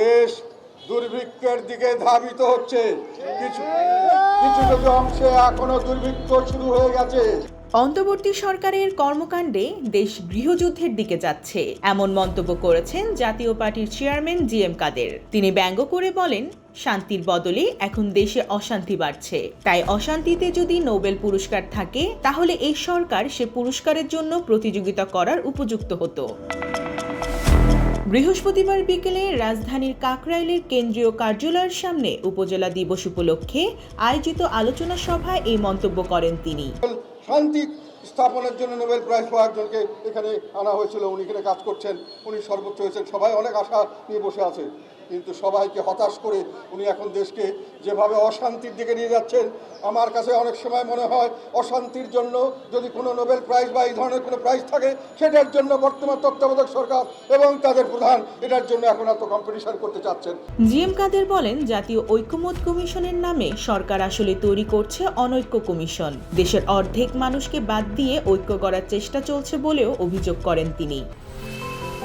দেশ দুর্ভিক্ষের দিকে ধাবিত হচ্ছে। কিছু কিছু কিছু অংশে এখনও দুর্ভিক্ষ শুরু হয়ে গেছে। অন্তর্বর্তী সরকারের কর্মকাণ্ডে দেশ গৃহযুদ্ধের দিকে যাচ্ছে। এমন মন্তব্য করেছেন জাতীয় পার্টির চেয়ারম্যান জি এম কাদের। তিনি ব্যঙ্গ করে বলেন, শান্তির বদলে এখন দেশে অশান্তি বাড়ছে। তাই অশান্তিতে যদি নোবেল পুরস্কার থাকে, তাহলে এই সরকার সে পুরস্কারের জন্য প্রতিযোগিতা করার উপযুক্ত হতো। বৃহস্পতিবার বিকেলে রাজধানীর কাকরাইলের কেন্দ্রীয় কার্যালয়ের সামনে উপজেলা দিবস উপলক্ষে আয়োজিত আলোচনা সভায় এই মন্তব্য করেন তিনি। শান্তি স্থাপনের জন্য নোবেল প্রাইজ পাওয়া একজনকে এখানে আনা হয়েছিল। উনি এখানে কাজ করছেন। উনি সর্বোচ্চ হয়েছেন। সবাই অনেক আশা নিয়ে বসে আছে। কিন্তু সবাইকে হতাশ করে উনি এখন দেশকে যেভাবে অশান্তির দিকে নিয়ে যাচ্ছেন, আমার কাছে অনেক সময় মনে হয় অশান্তির জন্য যদি কোনো নোবেল প্রাইজ বা এই ধরনের কোনো প্রাইজ থাকে, সেটার জন্য বর্তমান তত্ত্বাবধায়ক সরকার এবং তাদের প্রধান এটার জন্য এখন এত কম্পিটিশন করতে চাচ্ছেন। জি এম কাদের বলেন, জাতীয় ঐক্যমত কমিশনের নামে সরকার আসলে তৈরি করছে অনৈক্য কমিশন। দেশের অর্ধেক মানুষকে বাদ দিয়ে ঐক্য করার চেষ্টা চলছে বলেও অভিযোগ করেন তিনি।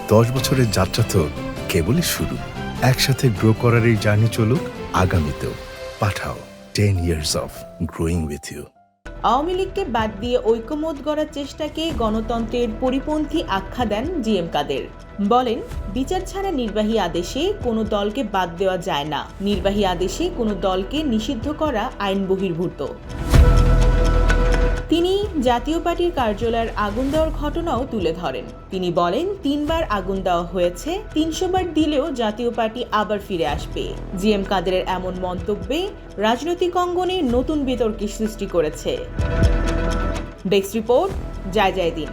দশ বছরের যাত্রা তো কেবলই শুরু। একসাথে গ্রো করার এই জার্নি চলুক আগামীতেও। Pathao ten years of growing with you Awami লীগকে বাদ দিয়ে ঐক্যমত গড়ার চেষ্টাকে গণতন্ত্রের পরিপন্থী আখ্যা দেন জিএম কাদের। বলেন বিচার ছাড়া নির্বাহী আদেশে কোনো দলকে বাদ দেওয়া যায় না। নির্বাহী আদেশে কোনো দলকে নিষিদ্ধ করা আইন বহির্ভূত। তিনি জাতীয় পার্টির কার্যালয়ের আগুন দেওয়ার ঘটনাও তুলে ধরেন। তিনি বলেন, তিনবার আগুন দেওয়া হয়েছে তিনশো বার দিলেও জাতীয় পার্টি আবার ফিরে আসবে। জি এম কাদেরের এমন মন্তব্যে রাজনৈতিক অঙ্গনে নতুন বিতর্কের সৃষ্টি করেছে। ডেস্ক রিপোর্ট, জয় জয় দিন।